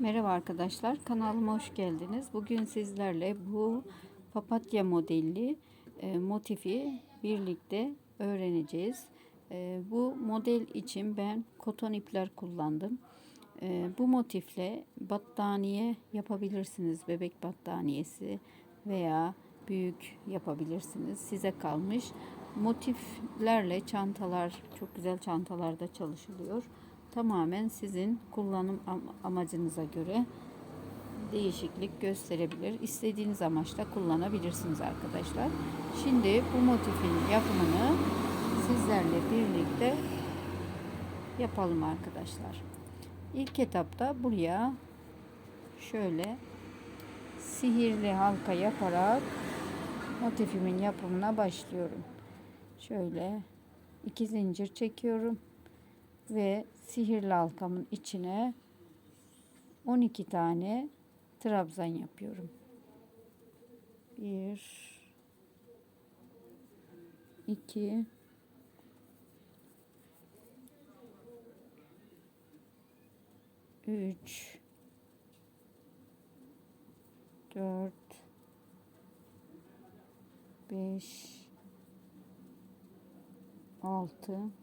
Merhaba arkadaşlar, kanalıma hoş geldiniz. Bugün sizlerle bu papatya modelli e, motifi birlikte öğreneceğiz. E, bu model için ben koton ipler kullandım. E, bu motifle battaniye yapabilirsiniz. Bebek battaniyesi veya büyük yapabilirsiniz. Size kalmış. Motiflerle çantalar, çok güzel çantalarda çalışılıyor tamamen sizin kullanım amacınıza göre değişiklik gösterebilir. İstediğiniz amaçla kullanabilirsiniz arkadaşlar. Şimdi bu motifin yapımını sizlerle birlikte yapalım arkadaşlar. İlk etapta buraya şöyle sihirli halka yaparak motifimin yapımına başlıyorum. Şöyle iki zincir çekiyorum ve sihirli halkamın içine 12 tane trabzan yapıyorum. 1 2 3 4 5 6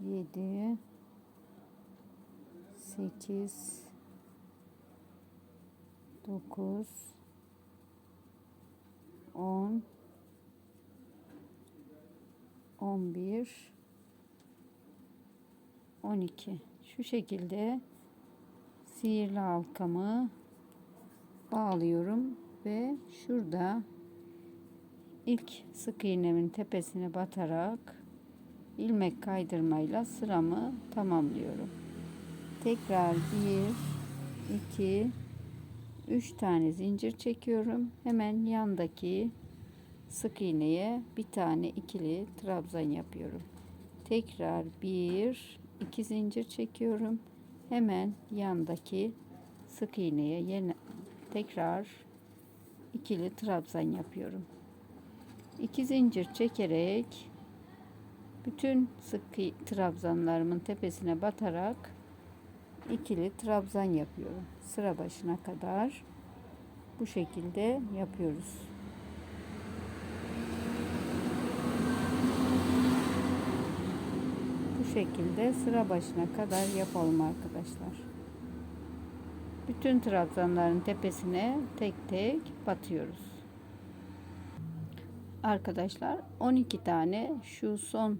7 8 9 10 11 12 şu şekilde sihirli halkamı bağlıyorum ve şurada ilk sık iğnemin tepesine batarak ilmek kaydırmayla sıramı tamamlıyorum. Tekrar 1 2 3 tane zincir çekiyorum. Hemen yandaki sık iğneye bir tane ikili trabzan yapıyorum. Tekrar 1 2 zincir çekiyorum. Hemen yandaki sık iğneye yine tekrar ikili trabzan yapıyorum. 2 zincir çekerek bütün sık trabzanlarımın tepesine batarak ikili trabzan yapıyorum. Sıra başına kadar bu şekilde yapıyoruz. Bu şekilde sıra başına kadar yapalım arkadaşlar. Bütün trabzanların tepesine tek tek batıyoruz. Arkadaşlar 12 tane şu son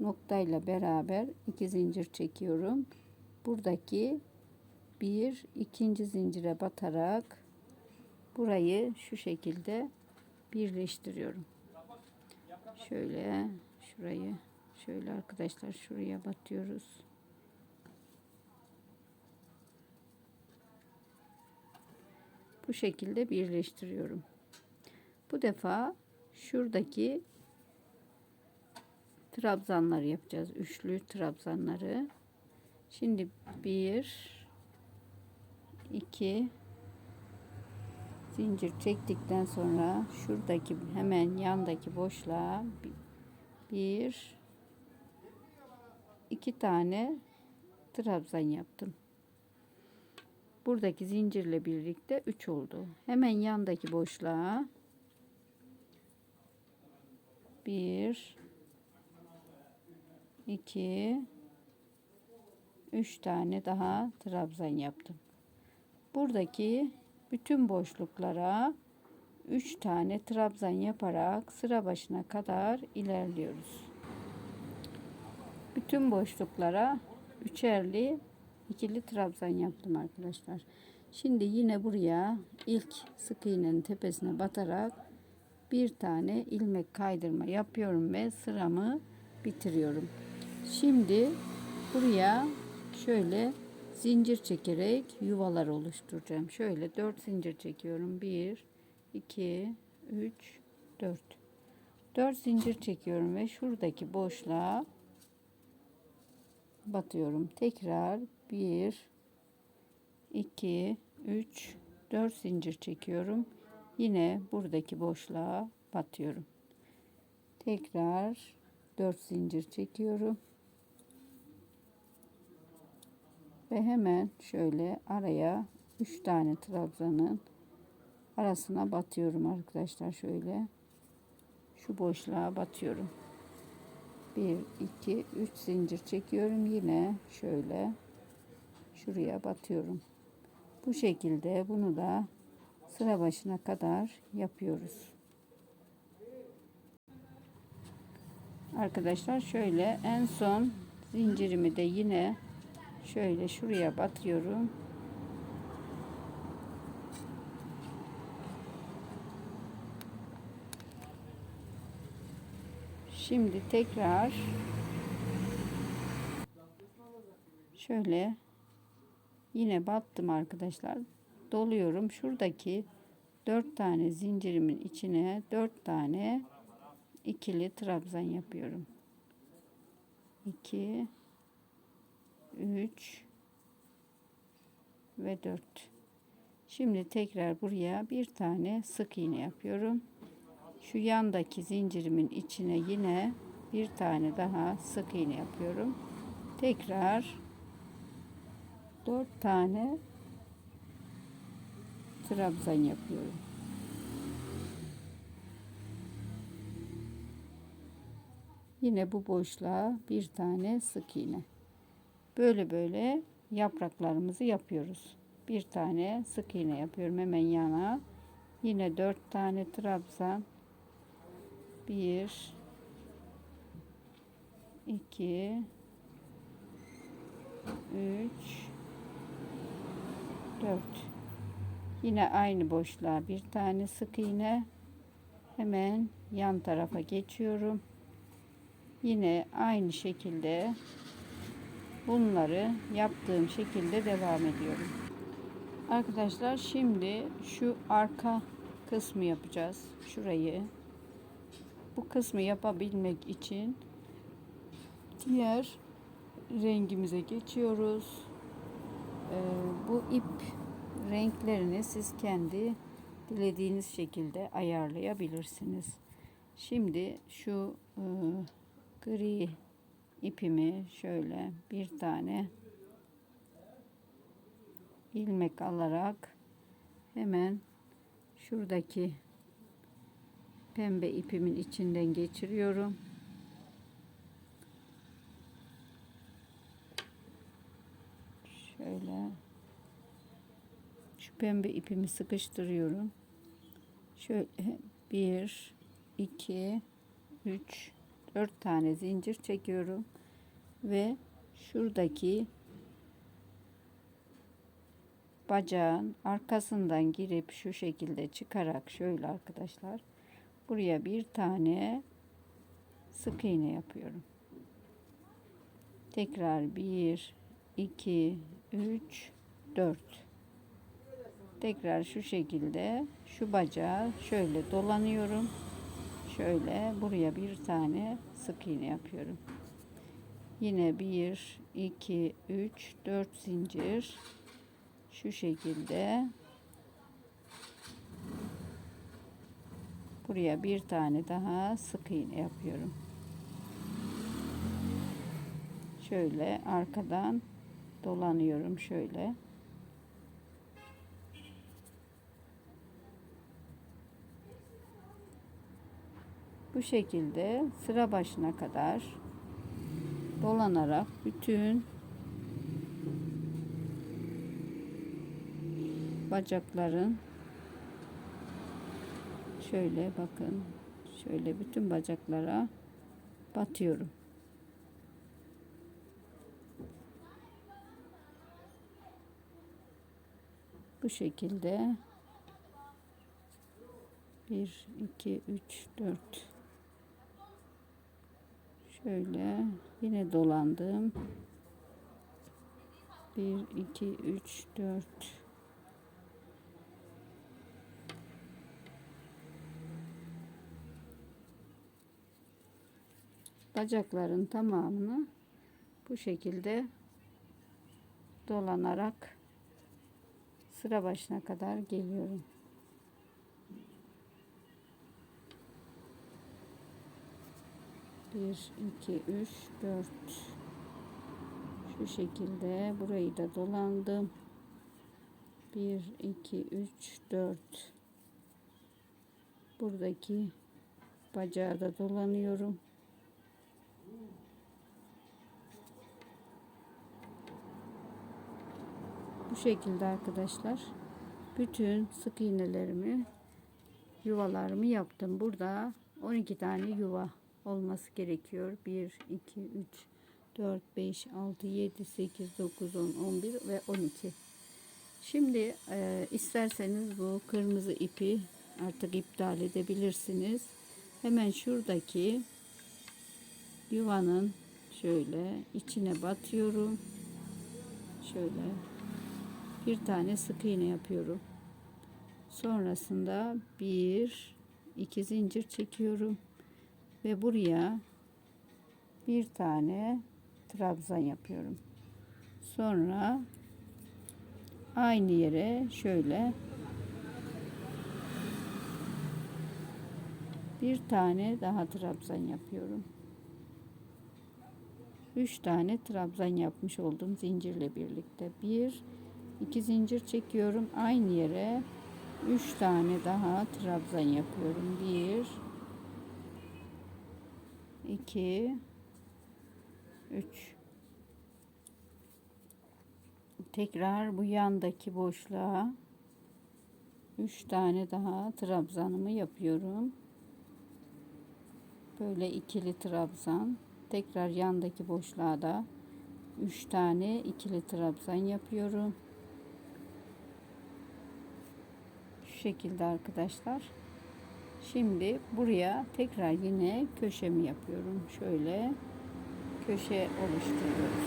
noktayla beraber iki zincir çekiyorum. Buradaki bir ikinci zincire batarak burayı şu şekilde birleştiriyorum. Şöyle şurayı şöyle arkadaşlar şuraya batıyoruz. Bu şekilde birleştiriyorum. Bu defa şuradaki trabzanları yapacağız. Üçlü trabzanları. Şimdi bir iki zincir çektikten sonra şuradaki hemen yandaki boşluğa bir iki tane trabzan yaptım. Buradaki zincirle birlikte 3 oldu. Hemen yandaki boşluğa bir 2 3 tane daha trabzan yaptım. Buradaki bütün boşluklara 3 tane trabzan yaparak sıra başına kadar ilerliyoruz. Bütün boşluklara üçerli ikili trabzan yaptım arkadaşlar. Şimdi yine buraya ilk sık iğnenin tepesine batarak bir tane ilmek kaydırma yapıyorum ve sıramı bitiriyorum. Şimdi buraya şöyle zincir çekerek yuvalar oluşturacağım. Şöyle 4 zincir çekiyorum. 1 2 3 4 4 zincir çekiyorum ve şuradaki boşluğa batıyorum. Tekrar 1 2 3 4 zincir çekiyorum. Yine buradaki boşluğa batıyorum. Tekrar 4 zincir çekiyorum. Ve hemen şöyle araya 3 tane trabzanın arasına batıyorum arkadaşlar şöyle. Şu boşluğa batıyorum. 1 2 3 zincir çekiyorum yine şöyle şuraya batıyorum. Bu şekilde bunu da sıra başına kadar yapıyoruz. Arkadaşlar şöyle en son zincirimi de yine şöyle şuraya batıyorum. Şimdi tekrar şöyle yine battım arkadaşlar. Doluyorum. Şuradaki dört tane zincirimin içine dört tane ikili trabzan yapıyorum. 2 3 ve 4 şimdi tekrar buraya bir tane sık iğne yapıyorum. Şu yandaki zincirimin içine yine bir tane daha sık iğne yapıyorum. Tekrar 4 tane trabzan yapıyorum. Yine bu boşluğa bir tane sık iğne. Böyle böyle yapraklarımızı yapıyoruz. Bir tane sık iğne yapıyorum hemen yana. Yine dört tane trabzan. Bir, iki, üç, dört. Yine aynı boşluğa bir tane sık iğne. Hemen yan tarafa geçiyorum. Yine aynı şekilde bunları yaptığım şekilde devam ediyorum. Arkadaşlar şimdi şu arka kısmı yapacağız. Şurayı. Bu kısmı yapabilmek için diğer rengimize geçiyoruz. Ee, bu ip renklerini siz kendi dilediğiniz şekilde ayarlayabilirsiniz. Şimdi şu e, gri ipimi şöyle bir tane ilmek alarak hemen şuradaki pembe ipimin içinden geçiriyorum. Şöyle şu pembe ipimi sıkıştırıyorum. Şöyle bir, iki, üç, 4 tane zincir çekiyorum. Ve şuradaki bacağın arkasından girip şu şekilde çıkarak şöyle arkadaşlar buraya bir tane sık iğne yapıyorum. Tekrar 1 2 3 4 Tekrar şu şekilde şu bacağı şöyle dolanıyorum şöyle buraya bir tane sık iğne yapıyorum. Yine 1 2 3 4 zincir şu şekilde buraya bir tane daha sık iğne yapıyorum. Şöyle arkadan dolanıyorum şöyle. Bu şekilde sıra başına kadar dolanarak bütün bacakların şöyle bakın şöyle bütün bacaklara batıyorum. Bu şekilde 1 2 3 4 Şöyle yine dolandım. 1 2 3 4 Bacakların tamamını bu şekilde dolanarak sıra başına kadar geliyorum. 1 2 3 4 Şu şekilde burayı da dolandım. 1 2 3 4 Buradaki bacağı da dolanıyorum. Bu şekilde arkadaşlar bütün sık iğnelerimi yuvalarımı yaptım. Burada 12 tane yuva olması gerekiyor. 1 2 3 4 5 6 7 8 9 10 11 ve 12. Şimdi e, isterseniz bu kırmızı ipi artık iptal edebilirsiniz. Hemen şuradaki yuvanın şöyle içine batıyorum. Şöyle bir tane sık iğne yapıyorum. Sonrasında bir iki zincir çekiyorum ve buraya bir tane trabzan yapıyorum. Sonra aynı yere şöyle bir tane daha trabzan yapıyorum. Üç tane trabzan yapmış oldum zincirle birlikte. Bir, iki zincir çekiyorum. Aynı yere üç tane daha trabzan yapıyorum. Bir, iki, üç. Tekrar bu yandaki boşluğa üç tane daha trabzanımı yapıyorum. Böyle ikili trabzan. Tekrar yandaki boşluğa da 3 tane ikili trabzan yapıyorum. Şu şekilde arkadaşlar. Şimdi buraya tekrar yine köşemi yapıyorum. Şöyle köşe oluşturuyoruz.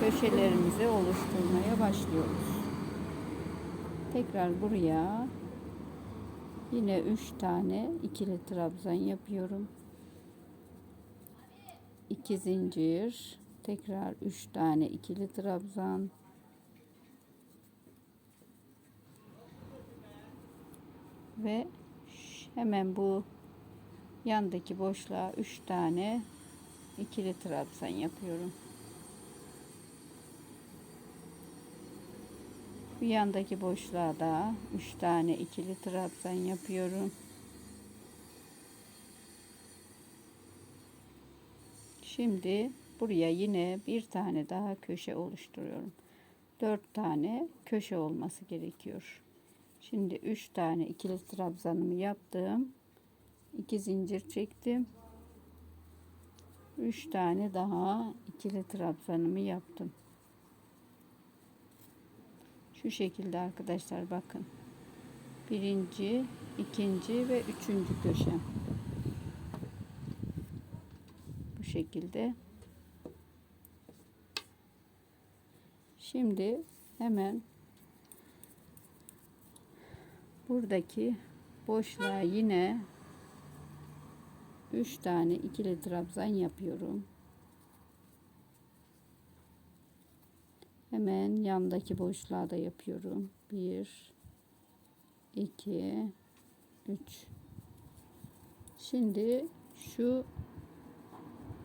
Köşelerimizi oluşturmaya başlıyoruz. Tekrar buraya Yine 3 tane ikili trabzan yapıyorum. 2 zincir, tekrar 3 tane ikili trabzan. Ve hemen bu yandaki boşluğa 3 tane ikili trabzan yapıyorum. Bu yandaki boşluğa da 3 tane ikili trabzan yapıyorum. Şimdi buraya yine bir tane daha köşe oluşturuyorum. 4 tane köşe olması gerekiyor. Şimdi 3 tane ikili trabzanımı yaptım. 2 zincir çektim. 3 tane daha ikili trabzanımı yaptım. Şu şekilde arkadaşlar bakın. Birinci, ikinci ve üçüncü köşem. Bu şekilde. Şimdi hemen buradaki boşluğa yine 3 tane ikili trabzan yapıyorum. Hemen yandaki boşluğa da yapıyorum. 1 2 3 Şimdi şu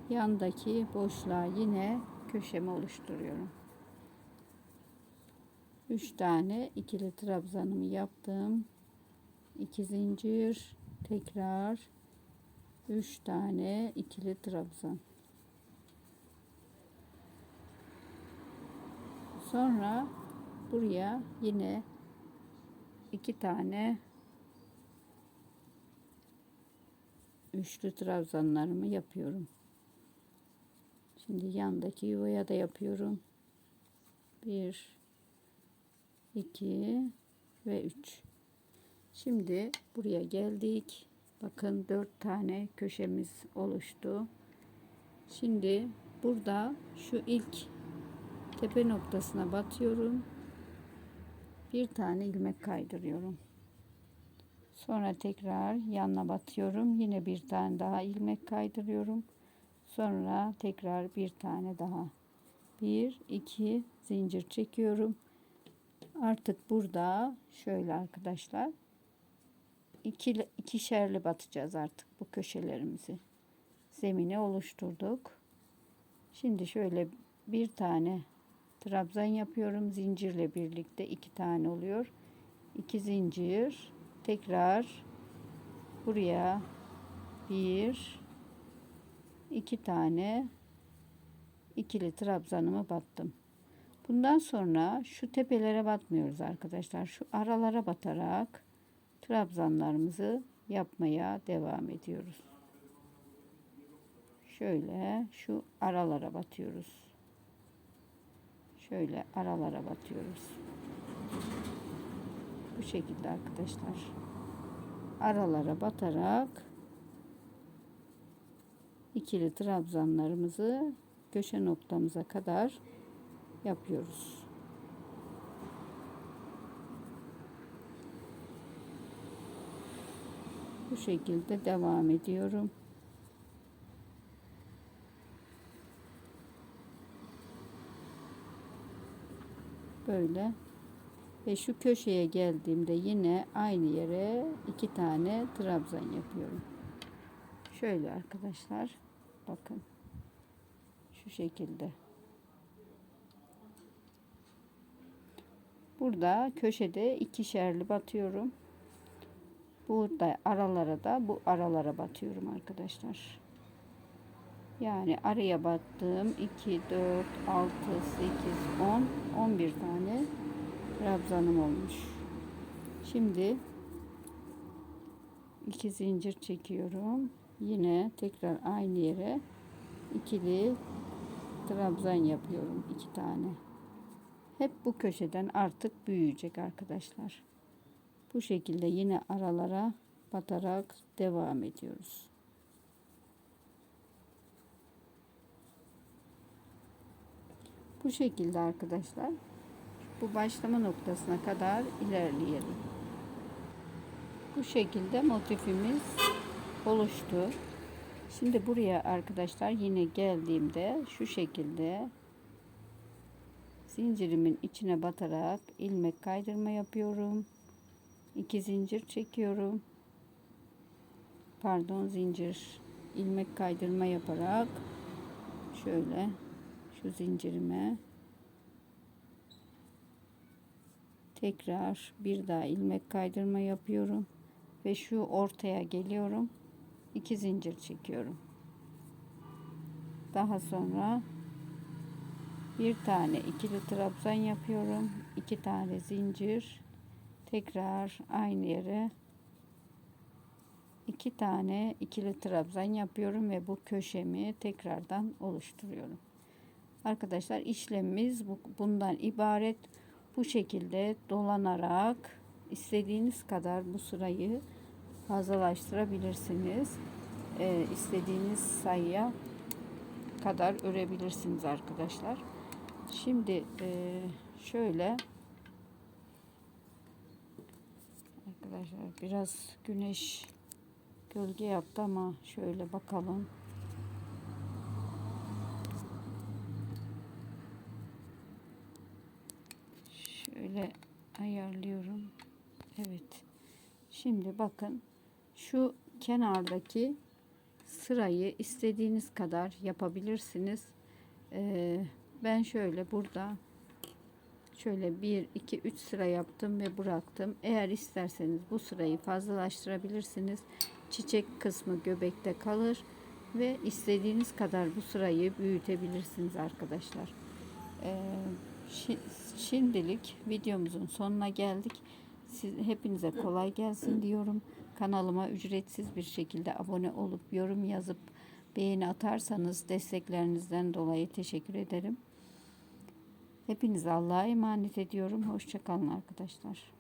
yandaki boşluğa yine köşemi oluşturuyorum. 3 tane ikili trabzanımı yaptım. 2 zincir tekrar 3 tane ikili trabzan. Sonra buraya yine iki tane üçlü trabzanlarımı yapıyorum. Şimdi yandaki yuvaya da yapıyorum. Bir, iki ve üç. Şimdi buraya geldik. Bakın dört tane köşemiz oluştu. Şimdi burada şu ilk tepe noktasına batıyorum. Bir tane ilmek kaydırıyorum. Sonra tekrar yanına batıyorum. Yine bir tane daha ilmek kaydırıyorum. Sonra tekrar bir tane daha. Bir, iki zincir çekiyorum. Artık burada şöyle arkadaşlar iki, ikişerli batacağız artık bu köşelerimizi. Zemini oluşturduk. Şimdi şöyle bir tane trabzan yapıyorum. Zincirle birlikte iki tane oluyor. İki zincir. Tekrar buraya bir iki tane ikili trabzanımı battım. Bundan sonra şu tepelere batmıyoruz arkadaşlar. Şu aralara batarak trabzanlarımızı yapmaya devam ediyoruz. Şöyle şu aralara batıyoruz. Şöyle aralara batıyoruz. Bu şekilde arkadaşlar. Aralara batarak ikili trabzanlarımızı köşe noktamıza kadar yapıyoruz. Bu şekilde devam ediyorum. Böyle ve şu köşeye geldiğimde yine aynı yere iki tane trabzan yapıyorum. Şöyle arkadaşlar bakın şu şekilde. Burada köşede ikişerli batıyorum. Burada aralara da bu aralara batıyorum arkadaşlar. Yani araya battığım 2, 4, 6, 8, 10, 11 tane trabzanım olmuş. Şimdi iki zincir çekiyorum. Yine tekrar aynı yere ikili trabzan yapıyorum. iki tane. Hep bu köşeden artık büyüyecek arkadaşlar. Bu şekilde yine aralara batarak devam ediyoruz. Bu şekilde arkadaşlar bu başlama noktasına kadar ilerleyelim. Bu şekilde motifimiz oluştu. Şimdi buraya arkadaşlar yine geldiğimde şu şekilde zincirimin içine batarak ilmek kaydırma yapıyorum. 2 zincir çekiyorum. Pardon zincir ilmek kaydırma yaparak şöyle şu zincirime tekrar bir daha ilmek kaydırma yapıyorum ve şu ortaya geliyorum. 2 zincir çekiyorum. Daha sonra bir tane ikili trabzan yapıyorum. iki tane zincir. Tekrar aynı yere iki tane ikili trabzan yapıyorum ve bu köşemi tekrardan oluşturuyorum. Arkadaşlar işlemimiz bu, bundan ibaret. Bu şekilde dolanarak istediğiniz kadar bu sırayı fazlalaştırabilirsiniz. Ee, istediğiniz sayıya kadar örebilirsiniz arkadaşlar. Şimdi e, şöyle arkadaşlar biraz güneş gölge yaptı ama şöyle bakalım. Şöyle ayarlıyorum. Evet. Şimdi bakın şu kenardaki sırayı istediğiniz kadar yapabilirsiniz. Ee, ben şöyle burada şöyle 1 2 3 sıra yaptım ve bıraktım. Eğer isterseniz bu sırayı fazlalaştırabilirsiniz. Çiçek kısmı göbekte kalır ve istediğiniz kadar bu sırayı büyütebilirsiniz arkadaşlar. Ee, şimdilik videomuzun sonuna geldik. Siz, hepinize kolay gelsin diyorum. Kanalıma ücretsiz bir şekilde abone olup yorum yazıp beğeni atarsanız desteklerinizden dolayı teşekkür ederim. Hepinizi Allah'a emanet ediyorum. Hoşçakalın arkadaşlar.